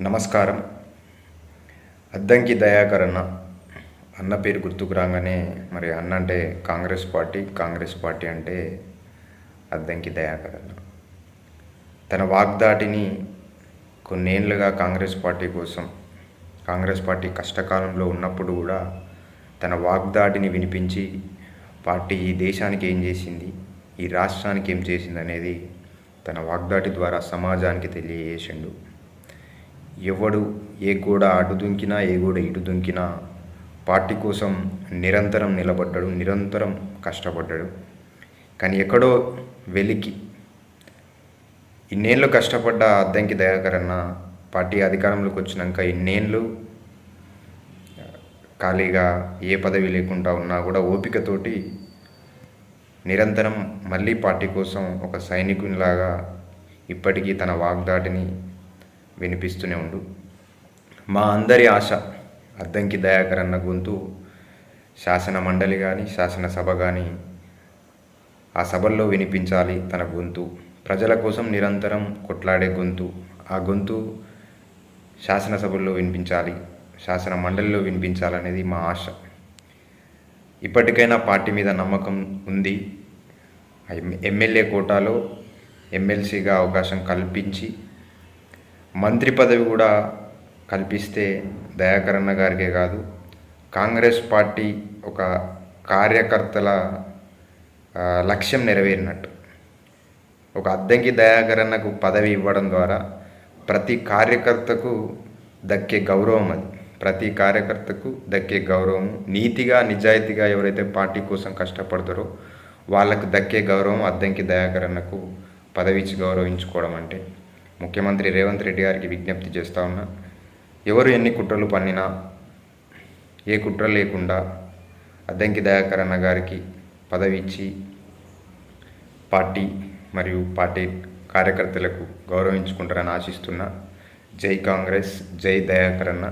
నమస్కారం. అద్దంకి దయాకర్ అన్న. అన్న పేరు గుర్తుకు రాగానే మరి అన్న అంటే కాంగ్రెస్ పార్టీ కాంగ్రెస్ పార్టీ అంటే అద్దంకి దయాకర్ అన్న. తన వాగ్దాటిని కొన్నేళ్ళుగా కాంగ్రెస్ పార్టీ కోసం కాంగ్రెస్ పార్టీ కష్టకాలంలో ఉన్నప్పుడు కూడా తన వాగ్దాటిని వినిపించి పార్టీ ఈ దేశానికి ఏం చేసింది ఈ రాష్ట్రానికి ఏం చేసింది అనేది తన వాగ్దాటి ద్వారా సమాజానికి తెలియజేసిండు. ఎవడు ఏ గోడ అటు దుంకినా ఏ గోడ ఇటు దుంకినా పార్టీ కోసం నిరంతరం నిలబడ్డాడు నిరంతరం కష్టపడ్డాడు. కానీ ఎక్కడో వెలికి ఇన్నేళ్ళు కష్టపడ్డ అద్దంకి దయాకరన్న పార్టీ అధికారంలోకి వచ్చినాక ఇన్నేళ్ళు ఖాళీగా ఏ పదవి లేకుండా ఉన్నా కూడా ఓపికతోటి నిరంతరం మళ్ళీ పార్టీ కోసం ఒక సైనికునిలాగా ఇప్పటికీ తన వాగ్దాటిని వినిపిస్తూనే ఉండు. మా అందరి ఆశ అద్దంకి దయాకర్ అన్న గొంతు శాసన మండలి కానీ శాసనసభ కానీ ఆ సభల్లో వినిపించాలి తన గొంతు. ప్రజల కోసం నిరంతరం కొట్లాడే గొంతు. ఆ గొంతు శాసనసభల్లో వినిపించాలి శాసన మండలిలో వినిపించాలనేది మా ఆశ. ఇప్పటికైనా పార్టీ మీద నమ్మకం ఉంది. ఎమ్మెల్యే కోటాలో ఎమ్మెల్సీగా అవకాశం కల్పించి మంత్రి పదవి కూడా కల్పిస్తే దయాకరన్న గారికే కాదు. కాంగ్రెస్ పార్టీ ఒక కార్యకర్తల లక్ష్యం నెరవేరినట్టు. ఒక అద్దంకి దయాకరన్నకు పదవి ఇవ్వడం ద్వారా ప్రతి కార్యకర్తకు దక్కే గౌరవం అది. ప్రతి కార్యకర్తకు దక్కే గౌరవం. నీతిగా నిజాయితీగా ఎవరైతే పార్టీ కోసం కష్టపడతారో వాళ్ళకు దక్కే గౌరవం అద్దంకి దయాకరణకు పదవి ఇచ్చి గౌరవించుకోవడం అంటే. ముఖ్యమంత్రి రేవంత్ రెడ్డి గారికి విజ్ఞప్తి చేస్తా ఉన్నా ఎవరు ఎన్ని కుట్రలు పన్నినా ఏ కుట్ర లేకుండా అద్దంకి దయాకర్ అన్న గారికి పదవి ఇచ్చి పార్టీ మరియు పార్టీ కార్యకర్తలకు గౌరవించుకుంటారని ఆశిస్తున్నా జై కాంగ్రెస్ జై దయాకర్ అన్న.